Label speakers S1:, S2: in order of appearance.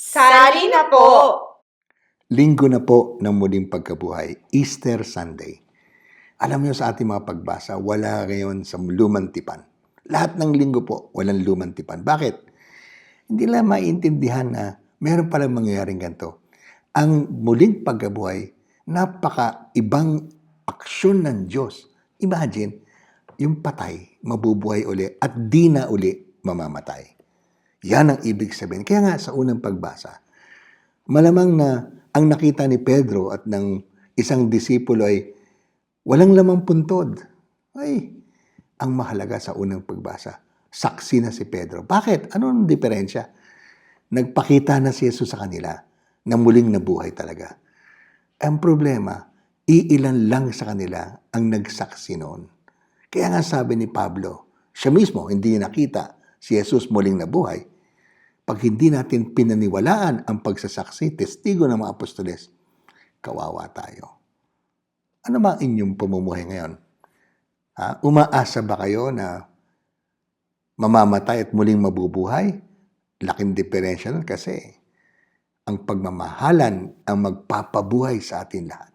S1: Sali na po!
S2: Linggo na po ng muling pagkabuhay, Easter Sunday. Alam niyo sa ating mga pagbasa, wala ngayon sa lumang tipan. Lahat ng linggo po, walang lumang tipan. Bakit? Hindi lang maintindihan na meron palang mangyayaring ganito. Ang muling pagkabuhay, napaka-ibang aksyon ng Diyos. Imagine, yung patay, mabubuhay uli at di na uli mamamatay. Yan ang ibig sabihin. Kaya nga sa unang pagbasa, malamang na ang nakita ni Pedro at ng isang disipulo ay walang lamang puntod. Ay, ang mahalaga sa unang pagbasa, saksi na si Pedro. Bakit? Anong diferensya? Nagpakita na si Jesus sa kanila na muling nabuhay talaga. Ang problema, iilan lang sa kanila ang nagsaksi noon. Kaya nga sabi ni Pablo, siya mismo hindi nakita si Jesus muling nabuhay. Pag hindi natin pinaniwalaan ang pagsasaksi, testigo ng mga apostoles, kawawa tayo. Ano ba inyong pamumuhay ngayon? Ha? Umaasa ba kayo na mamamatay at muling mabubuhay? Laking diferensya nun kasi ang pagmamahalan ang magpapabuhay sa atin lahat.